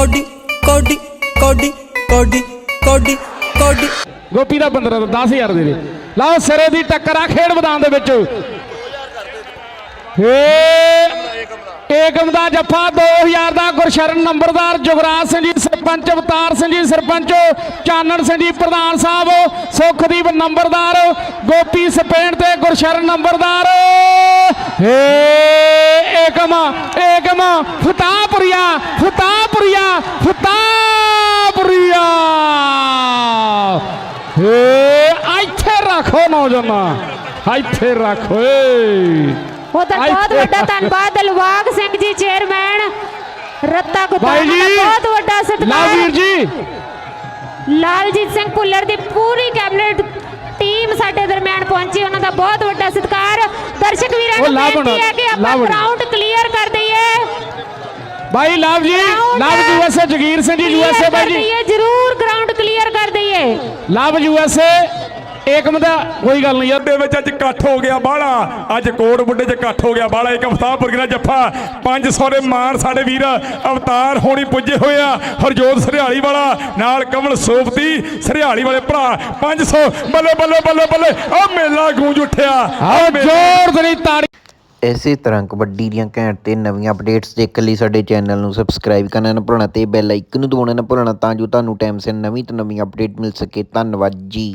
Cody ਕੋਡੀ ਕੋਡੀ ਕੋਡੀ ਕੋਡੀ ਕੋਡੀ। ਗੋਪੀ ਦਾ 15 ਦਾ 10000 ਦੇ ਦੇ। ਲਓ ਸਿਰੇ ਦੀ ਟੱਕਰ ਆ ਖੇਡ ਮੈਦਾਨ ਦੇ ਵਿੱਚ। ਏ ਏਕਮ ਦਾ ਜੱਫਾ 2000 ਦਾ ਗੁਰਸ਼ਰਨ ਨੰਬਰਦਾਰ ਜੁਗਰਾਜ ਸਿੰਘ ਜੀ, ਸਰਪੰਚ ਅਵਤਾਰ ਸਿੰਘ ਜੀ, ਸਰਪੰਚ ਚਾਨਣ ਸਿੰਘ ਜੀ, ਪ੍ਰਧਾਨ ਸਾਹਿਬ, ਸੁਖਦੀਪ ਨੰਬਰਦਾਰ, ਗੋਪੀ ਸਪੇਨ ਤੇ ਗੁਰਸ਼ਰਨ ਨੰਬਰਦਾਰ। ਏ ਏਕਮ ਏਕਮ ਫਤਾਪੁਰੀਆ ਫਤਾਪੁਰੀਆ ਫਤਾਪੁਰੀਆ ਏ ਇੱਥੇ ਰੱਖੋ ਨੌਜਵਾਨਾਂ। ਇੱਥੇ ਰੱਖੋ ਏ। ਉਹ ਤਾਂ ਬਹੁਤ ਵੱਡਾ ਧੰਨਵਾਦ ਦਿਲਵਾਗ ਸਿੰਘ ਜੀ ਚੇਅਰਮੈਨ। ਰੱਤਾ ਜੀ ਦਾ ਬਹੁਤ ਵੱਡਾ ਸਤਿਕਾਰ। ਜੀ। ਲਾਲਜੀਤ ਸਿੰਘ ਭੁੱਲਰ ਦੀ ਪੂਰੀ ਕੈਬਨਿਟ ਟੀਮ ਸਾਡੇ ਦਰਮਿਆਨ ਪਹੁੰਚੀ। ਉਹਨਾਂ ਦਾ ਬਹੁਤ ਵੱਡਾ ਸਤਿਕਾਰ। ਦਰਸ਼ਕ ਵੀਰਾਂ ਨੂੰ ਬੇਨਤੀ ਹੈ ਕਿ ਆਪਾਂ। ਗਰਾਊਂਡ ਕਲੀਅਰ ਕਰ ਦਈਏ। ਭਾਈ ਲਵ ਜੀ ਲਵ ਯੂਐਸਏ ਜਗੀਰ ਸਿੰਘ ਜੀ ਯੂਐਸਏ ਭਾਈ ਜੀ। ਜਰੂਰ ਗਰਾਊਂਡ ਕਲੀਅਰ ਕਰ ਦਈਏ। ਲਵ ਯੂਐਸਏ ਏਕਮ ਦਾ ਕੋਈ ਗੱਲ ਨਹੀਂ ਯਾਰ। ਦੇ ਵਿੱਚ ਅੱਜ ਇਕੱਠ ਹੋ ਗਿਆ ਬਾਹਲਾ। ਅੱਜ ਕੋਟ ਬੁੱਢੇ 'ਚ ਇਕੱਠ ਹੋ ਗਿਆ ਬਾਹਲਾ। ਇੱਕ ਅਵਤਾਰ ਦਾ ਜੱਫਾ। 500 ਦੇ ਮਾਨ ਸਾਡੇ ਵੀਰ ਅਵਤਾਰ ਹੋਣੀ ਪੁੱਜੇ ਹੋਏ ਆ। ਹਰਜੋਤ ਸਰਿਆਲੀ ਵਾਲਾ ਨਾਲ ਕਮਲ ਸੋਪਤੀ ਸਰਿਆਲੀ ਵਾਲੇ ਭਰਾ। 500 ਬੱਲੇ ਬੱਲੇ ਬੱਲੇ ਬੱਲੇ। ਆ ਮੇਲਾ ਗੂੰਜ ਉੱਠਿਆ। ਜ਼ੋਰ ਦੇ ਤਾੜੀ। ਇਸੇ ਤਰ੍ਹਾਂ ਕਬੱਡੀ ਦੀਆਂ ਘੈਂਟ ਤੇ ਨਵੀਆਂ ਅਪਡੇਟਸ ਦੇਖਣ ਲਈ ਸਾਡੇ ਚੈਨਲ ਨੂੰ ਸਬਸਕ੍ਰਾਈਬ ਕਰਨਾ ਨਾ ਭੁੱਲਣਾ ਤੇ ਬੈਲ ਆਈਕਨ ਨੂੰ ਦਬਾਉਣਾ ਨਾ ਭੁੱਲਣਾ ਤਾਂ ਜੋ ਤੁਹਾਨੂੰ ਟਾਈਮ ਸਿਰ ਨਵੀਂ ਤੋਂ ਨਵੀਂ ਅਪਡੇਟ ਮਿਲ ਸਕੇ। ਧੰਨਵਾਦ ਜੀ।